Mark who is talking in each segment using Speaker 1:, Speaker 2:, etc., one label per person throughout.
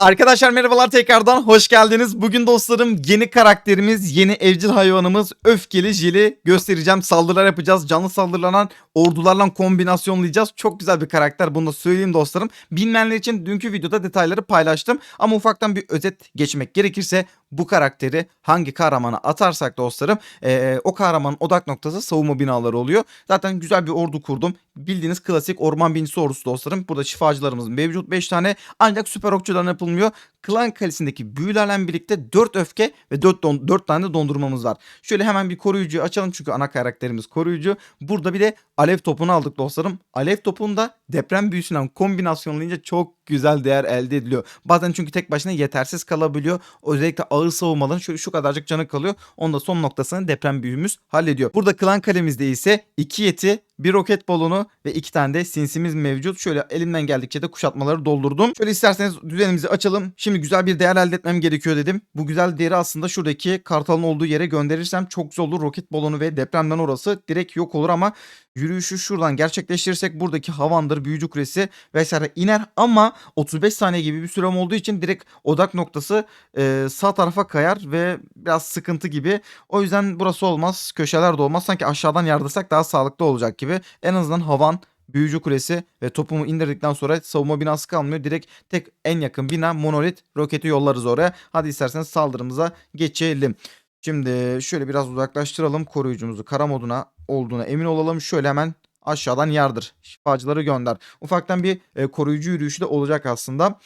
Speaker 1: Arkadaşlar merhabalar tekrardan hoş geldiniz. Bugün dostlarım yeni karakterimiz, yeni evcil hayvanımız Öfkeli Jil'i göstereceğim. Saldırılar yapacağız. Canlı saldırılanan ordularla kombinasyonlayacağız. Çok güzel bir karakter bunu da söyleyeyim dostlarım. Bilmeyenler için dünkü videoda detayları paylaştım. Ama ufaktan bir özet geçmek gerekirse bu karakteri hangi kahramana atarsak dostlarım eee, o kahramanın odak noktası savunma binaları oluyor. Zaten güzel bir ordu kurdum. Bildiğiniz klasik orman binicisi ordusu dostlarım. Burada şifacılarımız mevcut 5 tane ancak süper okçudan yapılmıyor. Klan kalesindeki büyülerle birlikte 4 öfke ve 4, 4 tane de dondurmamız var. Şöyle hemen bir koruyucuyu açalım çünkü ana karakterimiz koruyucu. Burada bir de alev topunu aldık dostlarım. Alev topunu da deprem büyüsüyle kombinasyonlayınca çok güzel değer elde ediliyor. Bazen çünkü tek başına yetersiz kalabiliyor. Özellikle ağır savunmaların şöyle şu kadarcık canı kalıyor. Onda son noktasını deprem büyümüz hallediyor. Burada klan kalemizde ise 2 yeti, bir roket balonu ve iki tane de sinsimiz mevcut. Şöyle elimden geldikçe de kuşatmaları doldurdum. Şöyle isterseniz düzenimizi açalım. Şimdi güzel bir değer elde etmem gerekiyor dedim. Bu güzel değeri aslında şuradaki kartalın olduğu yere gönderirsem çok güzel olur. Roket balonu ve depremden orası direkt yok olur ama yürüyüşü şuradan gerçekleştirirsek buradaki havandır, büyücü kulesi vesaire iner ama 35 saniye gibi bir sürem olduğu için direkt odak noktası e, sağ tarafa kayar ve biraz sıkıntı gibi. O yüzden burası olmaz. Köşeler de olmaz. Sanki aşağıdan yardırsak daha sağlıklı olacak gibi. En azından havan, büyücü kulesi ve topumu indirdikten sonra savunma binası kalmıyor. Direkt tek en yakın bina monolit roketi yollarız oraya. Hadi isterseniz saldırımıza geçelim. Şimdi şöyle biraz uzaklaştıralım koruyucumuzu kara moduna olduğuna emin olalım. Şöyle hemen aşağıdan yardır. Şifacıları gönder. Ufaktan bir e, koruyucu yürüyüşü de olacak aslında.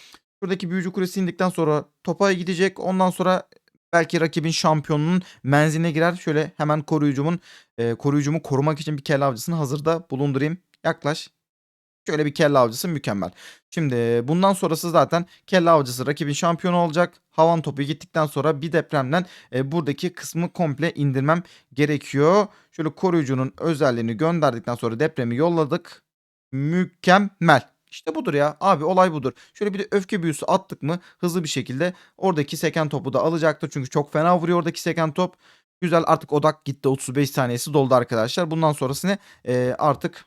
Speaker 1: Buradaki büyücü kulesi indikten sonra topa gidecek. Ondan sonra belki rakibin şampiyonunun menziline girer. Şöyle hemen koruyucumun e, koruyucumu korumak için bir kelle avcısını hazırda bulundurayım. Yaklaş. Şöyle bir kelle avcısı mükemmel. Şimdi bundan sonrası zaten kelle avcısı rakibin şampiyonu olacak. Havan topu gittikten sonra bir depremden e, buradaki kısmı komple indirmem gerekiyor. Şöyle koruyucunun özelliğini gönderdikten sonra depremi yolladık. Mükemmel. İşte budur ya. Abi olay budur. Şöyle bir de öfke büyüsü attık mı hızlı bir şekilde oradaki seken topu da alacaktır. Çünkü çok fena vuruyor oradaki seken top. Güzel artık odak gitti. 35 saniyesi doldu arkadaşlar. Bundan sonrasını e, artık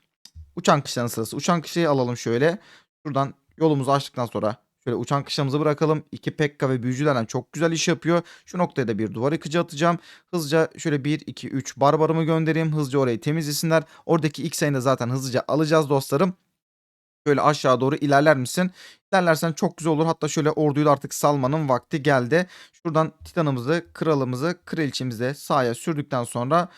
Speaker 1: uçan kışlanın sırası. Uçan kışlayı alalım şöyle. Şuradan yolumuzu açtıktan sonra şöyle uçan kışlamızı bırakalım. İki Pekka ve büyücülerden çok güzel iş yapıyor. Şu noktaya da bir duvar yıkıcı atacağım. Hızlıca şöyle 1, 2, 3 barbarımı göndereyim. Hızlıca orayı temizlesinler. Oradaki ilk sayını zaten hızlıca alacağız dostlarım. Şöyle aşağı doğru ilerler misin? İlerlersen çok güzel olur. Hatta şöyle orduyu da artık salmanın vakti geldi. Şuradan titanımızı, kralımızı, kraliçemizi sahaya sürdükten sonra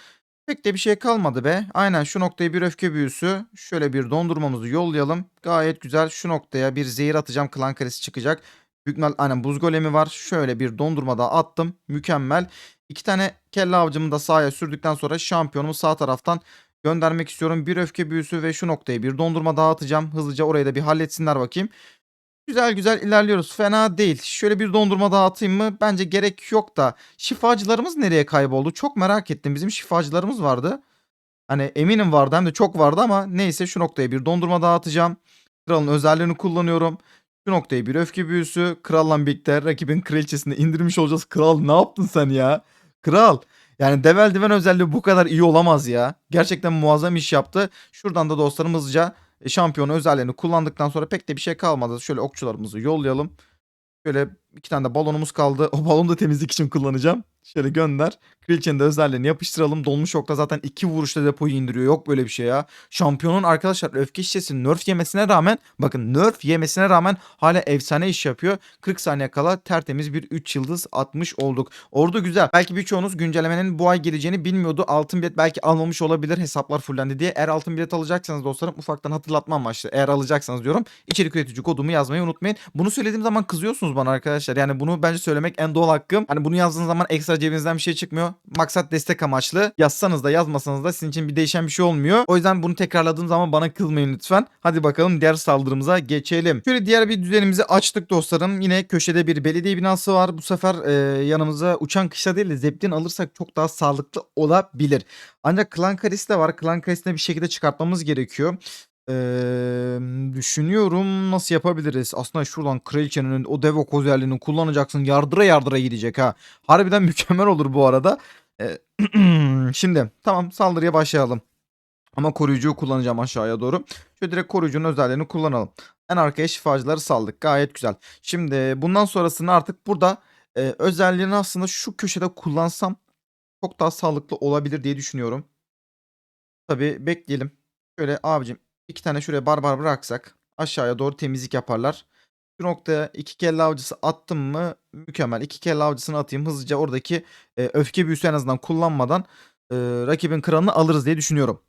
Speaker 1: pek de bir şey kalmadı be. Aynen şu noktaya bir öfke büyüsü. Şöyle bir dondurmamızı yollayalım. Gayet güzel. Şu noktaya bir zehir atacağım. Klan karesi çıkacak. Büyük aynen buz golemi var. Şöyle bir dondurma da attım. Mükemmel. İki tane kelle avcımı da sahaya sürdükten sonra şampiyonumu sağ taraftan göndermek istiyorum. Bir öfke büyüsü ve şu noktaya bir dondurma daha atacağım. Hızlıca orayı da bir halletsinler bakayım. Güzel güzel ilerliyoruz. Fena değil. Şöyle bir dondurma daha atayım mı? Bence gerek yok da. Şifacılarımız nereye kayboldu? Çok merak ettim. Bizim şifacılarımız vardı. Hani eminim vardı hem de çok vardı ama neyse şu noktaya bir dondurma daha atacağım. Kralın özelliğini kullanıyorum. Şu noktaya bir öfke büyüsü. Kralla birlikte rakibin kraliçesini indirmiş olacağız. Kral ne yaptın sen ya? Kral. Yani devel diven özelliği bu kadar iyi olamaz ya. Gerçekten muazzam iş yaptı. Şuradan da dostlarım hızlıca e, şampiyon özelliğini kullandıktan sonra pek de bir şey kalmadı. Şöyle okçularımızı yollayalım. Şöyle iki tane de balonumuz kaldı. O balonu da temizlik için kullanacağım. Şöyle gönder. Kraliçenin de özelliğini yapıştıralım. Dolmuş okla zaten iki vuruşta depoyu indiriyor. Yok böyle bir şey ya. Şampiyonun arkadaşlar öfke şişesi nerf yemesine rağmen bakın nerf yemesine rağmen hala efsane iş yapıyor. 40 saniye kala tertemiz bir 3 yıldız atmış olduk. Ordu güzel. Belki birçoğunuz güncellemenin bu ay geleceğini bilmiyordu. Altın bilet belki almamış olabilir hesaplar fullendi diye. Eğer altın bilet alacaksanız dostlarım ufaktan hatırlatma amaçlı. Eğer alacaksanız diyorum içerik üretici kodumu yazmayı unutmayın. Bunu söylediğim zaman kızıyorsunuz bana arkadaşlar. Yani bunu bence söylemek en doğal hakkım. Hani bunu yazdığınız zaman ekstra cebinizden bir şey çıkmıyor. Maksat destek amaçlı. Yazsanız da yazmasanız da sizin için bir değişen bir şey olmuyor. O yüzden bunu tekrarladığım zaman bana kızmayın lütfen. Hadi bakalım diğer saldırımıza geçelim. Şöyle diğer bir düzenimizi açtık dostlarım. Yine köşede bir belediye binası var. Bu sefer e, yanımıza uçan kışla değil de zeplin alırsak çok daha sağlıklı olabilir. Ancak klan karesi de var. Klan karesini bir şekilde çıkartmamız gerekiyor. Eee, düşünüyorum nasıl yapabiliriz? Aslında şuradan kraliçenin o dev ok özelliğini kullanacaksın. Yardıra yardıra gidecek ha. Harbiden mükemmel olur bu arada. Eee, şimdi tamam saldırıya başlayalım. Ama koruyucuyu kullanacağım aşağıya doğru. Şöyle direkt koruyucunun özelliğini kullanalım. En arkaya şifacıları saldık. Gayet güzel. Şimdi bundan sonrasını artık burada e, özelliğini aslında şu köşede kullansam çok daha sağlıklı olabilir diye düşünüyorum. Tabii bekleyelim. Şöyle abicim iki tane şuraya barbar bıraksak aşağıya doğru temizlik yaparlar. Şu noktaya iki kelle avcısı attım mı mükemmel. İki kelle avcısını atayım hızlıca oradaki e, öfke büyüsü en azından kullanmadan e, rakibin kralını alırız diye düşünüyorum.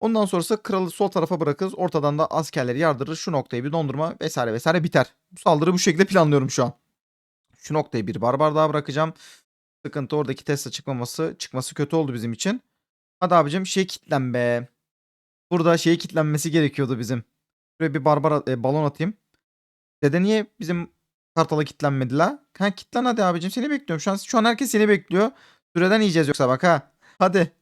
Speaker 1: Ondan sonrası kralı sol tarafa bırakırız. Ortadan da askerleri yardırır. Şu noktayı bir dondurma vesaire vesaire biter. Bu saldırı bu şekilde planlıyorum şu an. Şu noktayı bir barbar daha bırakacağım. Sıkıntı oradaki Tesla çıkmaması. Çıkması kötü oldu bizim için. Hadi abicim şey kitlen be. Burada şey kitlenmesi gerekiyordu bizim. Şuraya bir barbar e, balon atayım. Dede niye bizim kartala kitlenmedi la? Ha kitlen hadi abicim seni bekliyorum. Şu an, şu an herkes seni bekliyor. Süreden yiyeceğiz yoksa bak ha. Hadi.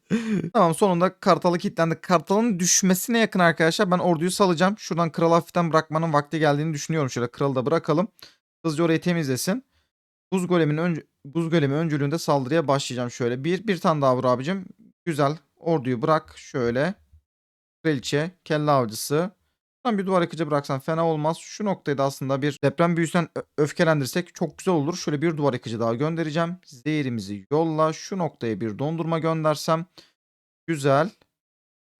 Speaker 1: tamam sonunda kartalı kilitlendi. Kartalın düşmesine yakın arkadaşlar. Ben orduyu salacağım. Şuradan kralı hafiften bırakmanın vakti geldiğini düşünüyorum. Şöyle kralı da bırakalım. Hızlıca orayı temizlesin. Buz golemin önce buz golemi öncülüğünde saldırıya başlayacağım şöyle. Bir bir tane daha vur abicim. Güzel. Orduyu bırak şöyle. Kraliçe, kelle avcısı. Şuradan bir duvar yıkıcı bıraksan fena olmaz. Şu noktayı da aslında bir deprem büyüsünden öfkelendirsek çok güzel olur. Şöyle bir duvar yıkıcı daha göndereceğim. Zehirimizi yolla. Şu noktaya bir dondurma göndersem. Güzel.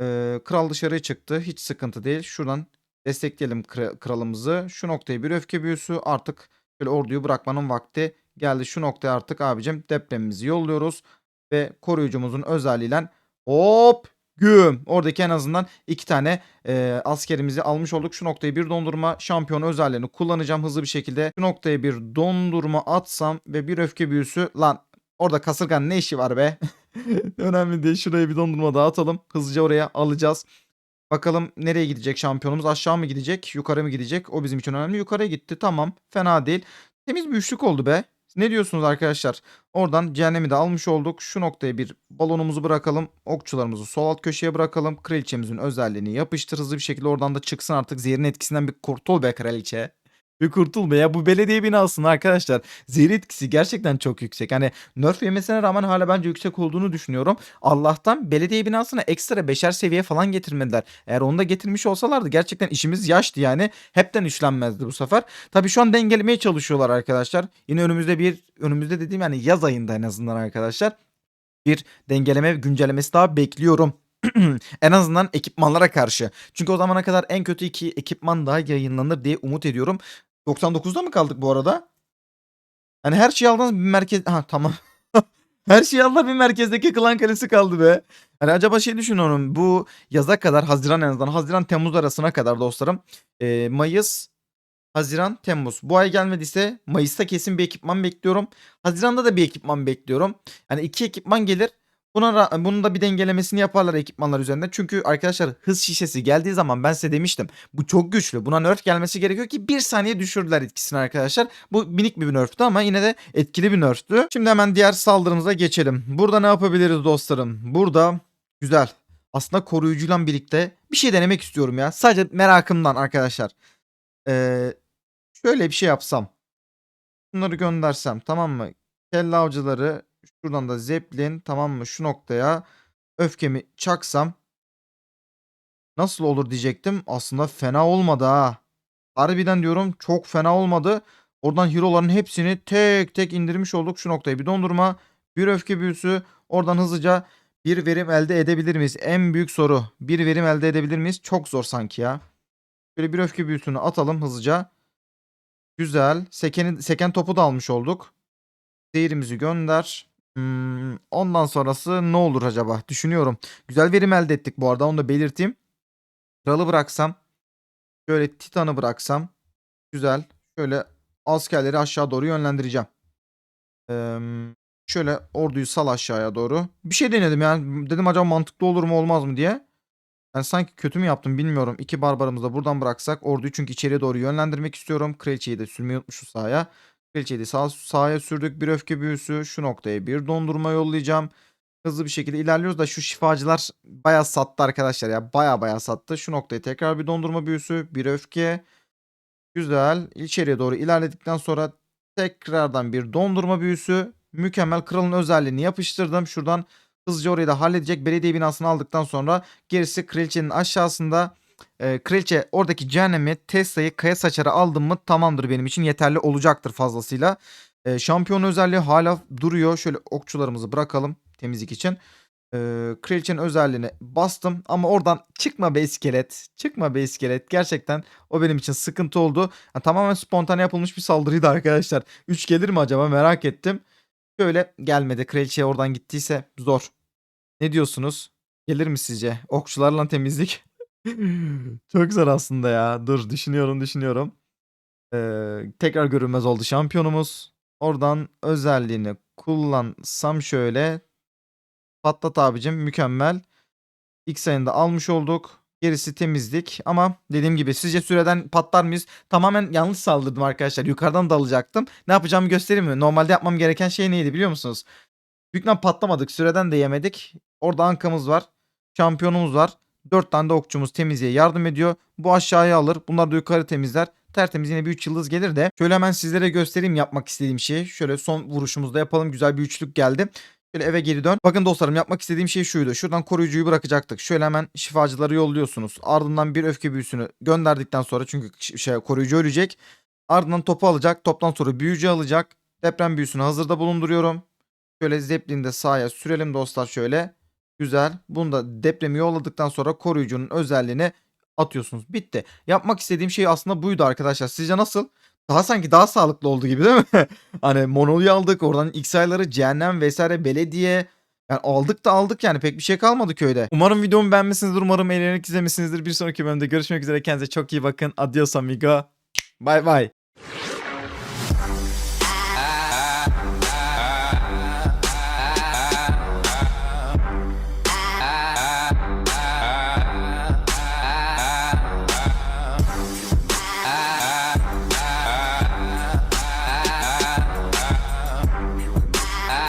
Speaker 1: Ee, kral dışarıya çıktı. Hiç sıkıntı değil. Şuradan destekleyelim kra- kralımızı. Şu noktaya bir öfke büyüsü. Artık şöyle orduyu bırakmanın vakti geldi. Şu noktaya artık abicim depremimizi yolluyoruz. Ve koruyucumuzun özelliğiyle hop güm. Oradaki en azından iki tane e, askerimizi almış olduk. Şu noktayı bir dondurma şampiyon özelliğini kullanacağım hızlı bir şekilde. Şu noktaya bir dondurma atsam ve bir öfke büyüsü. Lan orada kasırgan ne işi var be? Önemli değil. Şuraya bir dondurma daha atalım. Hızlıca oraya alacağız. Bakalım nereye gidecek şampiyonumuz? Aşağı mı gidecek? Yukarı mı gidecek? O bizim için önemli. Yukarıya gitti. Tamam. Fena değil. Temiz bir üçlük oldu be. Ne diyorsunuz arkadaşlar? Oradan cehennemi de almış olduk. Şu noktaya bir balonumuzu bırakalım. Okçularımızı sol alt köşeye bırakalım. Kraliçemizin özelliğini yapıştır hızlı bir şekilde oradan da çıksın artık. Zehrin etkisinden bir kurtul be kraliçe. Bir kurtul be ya. Bu belediye binasının arkadaşlar zehir etkisi gerçekten çok yüksek. Hani nerf yemesine rağmen hala bence yüksek olduğunu düşünüyorum. Allah'tan belediye binasına ekstra beşer seviye falan getirmediler. Eğer onu da getirmiş olsalardı gerçekten işimiz yaştı yani. Hepten üçlenmezdi bu sefer. Tabii şu an dengelemeye çalışıyorlar arkadaşlar. Yine önümüzde bir önümüzde dediğim yani yaz ayında en azından arkadaşlar. Bir dengeleme güncellemesi daha bekliyorum. en azından ekipmanlara karşı. Çünkü o zamana kadar en kötü iki ekipman daha yayınlanır diye umut ediyorum. 99'da mı kaldık bu arada? Hani her şeyi aldınız bir merkez... Ha tamam. her şeyi aldılar bir merkezdeki klan kalesi kaldı be. Hani acaba şey düşünüyorum. Bu yaza kadar Haziran en azından Haziran Temmuz arasına kadar dostlarım. e, Mayıs Haziran, Temmuz. Bu ay gelmediyse Mayıs'ta kesin bir ekipman bekliyorum. Haziran'da da bir ekipman bekliyorum. Yani iki ekipman gelir. Buna bunun da bir dengelemesini yaparlar ekipmanlar üzerinde. Çünkü arkadaşlar hız şişesi geldiği zaman ben size demiştim. Bu çok güçlü. Buna nerf gelmesi gerekiyor ki bir saniye düşürdüler etkisini arkadaşlar. Bu minik bir nerftü ama yine de etkili bir nerftü. Şimdi hemen diğer saldırımıza geçelim. Burada ne yapabiliriz dostlarım? Burada güzel. Aslında koruyucuyla birlikte bir şey denemek istiyorum ya. Sadece merakımdan arkadaşlar. Ee, şöyle bir şey yapsam. Bunları göndersem tamam mı? Kelle avcıları şuradan da zeplin tamam mı? Şu noktaya öfkemi çaksam nasıl olur diyecektim. Aslında fena olmadı ha. Harbiden diyorum çok fena olmadı. Oradan hero'ların hepsini tek tek indirmiş olduk. Şu noktaya bir dondurma, bir öfke büyüsü. Oradan hızlıca bir verim elde edebilir miyiz? En büyük soru. Bir verim elde edebilir miyiz? Çok zor sanki ya. Şöyle bir öfke büyüsünü atalım hızlıca. Güzel. Sekeni, seken topu da almış olduk. Zehirimizi gönder. Hmm, ondan sonrası ne olur acaba? Düşünüyorum. Güzel verim elde ettik bu arada. Onu da belirteyim. Kralı bıraksam. Şöyle Titan'ı bıraksam. Güzel. Şöyle askerleri aşağı doğru yönlendireceğim. Ee, şöyle orduyu sal aşağıya doğru. Bir şey denedim yani. Dedim acaba mantıklı olur mu olmaz mı diye. Ben sanki kötü mü yaptım bilmiyorum. İki barbarımızı da buradan bıraksak orduyu çünkü içeriye doğru yönlendirmek istiyorum. Kraliçeyi de sürmeyi unutmuşuz sahaya. Kraliçeyi sağ, sahaya sürdük. Bir öfke büyüsü. Şu noktaya bir dondurma yollayacağım. Hızlı bir şekilde ilerliyoruz da şu şifacılar bayağı sattı arkadaşlar ya. Bayağı bayağı sattı. Şu noktaya tekrar bir dondurma büyüsü. Bir öfke. Güzel. İçeriye doğru ilerledikten sonra tekrardan bir dondurma büyüsü. Mükemmel. Kralın özelliğini yapıştırdım. Şuradan hızlıca orayı da halledecek. Belediye binasını aldıktan sonra gerisi kraliçenin aşağısında e, kraliçe oradaki cehennemi Tesla'yı kaya saçarı aldım mı tamamdır benim için yeterli olacaktır fazlasıyla. E, şampiyon özelliği hala duruyor. Şöyle okçularımızı bırakalım temizlik için. E, kraliçenin özelliğini bastım ama oradan çıkma be iskelet. Çıkma be iskelet. Gerçekten o benim için sıkıntı oldu. Ha, tamamen spontane yapılmış bir saldırıydı arkadaşlar. 3 gelir mi acaba merak ettim. Şöyle gelmedi. Kraliçeye oradan gittiyse zor. Ne diyorsunuz? Gelir mi sizce? Okçularla temizlik. Çok zor aslında ya. Dur düşünüyorum düşünüyorum. Ee, tekrar görünmez oldu şampiyonumuz. Oradan özelliğini kullansam şöyle. Patlat abicim mükemmel. İlk sayında almış olduk. Gerisi temizlik ama dediğim gibi sizce süreden patlar mıyız? Tamamen yanlış saldırdım arkadaşlar. Yukarıdan dalacaktım. Ne yapacağımı göstereyim mi? Normalde yapmam gereken şey neydi biliyor musunuz? Büyükten patlamadık. Süreden de yemedik. Orada ankamız var. Şampiyonumuz var. 4 tane de okçumuz temizliğe yardım ediyor. Bu aşağıya alır. Bunlar da yukarı temizler. Tertemiz yine bir 3 yıldız gelir de. Şöyle hemen sizlere göstereyim yapmak istediğim şeyi. Şöyle son vuruşumuzda yapalım. Güzel bir üçlük geldi. Şöyle eve geri dön. Bakın dostlarım yapmak istediğim şey şuydu. Şuradan koruyucuyu bırakacaktık. Şöyle hemen şifacıları yolluyorsunuz. Ardından bir öfke büyüsünü gönderdikten sonra çünkü şey, koruyucu ölecek. Ardından topu alacak. Toptan sonra büyücü alacak. Deprem büyüsünü hazırda bulunduruyorum. Şöyle Zeppelin'i de sağa sürelim dostlar şöyle. Güzel. Bunu da depremi yolladıktan sonra koruyucunun özelliğini atıyorsunuz. Bitti. Yapmak istediğim şey aslında buydu arkadaşlar. Sizce nasıl? Daha sanki daha sağlıklı oldu gibi değil mi? hani Monol'u aldık. Oradan X-Ayları, Cehennem vesaire belediye. Yani aldık da aldık yani pek bir şey kalmadı köyde. Umarım videomu beğenmişsinizdir. Umarım eğlenerek izlemişsinizdir. Bir sonraki bölümde görüşmek üzere. Kendinize çok iyi bakın. Adios amigo. Bye bye.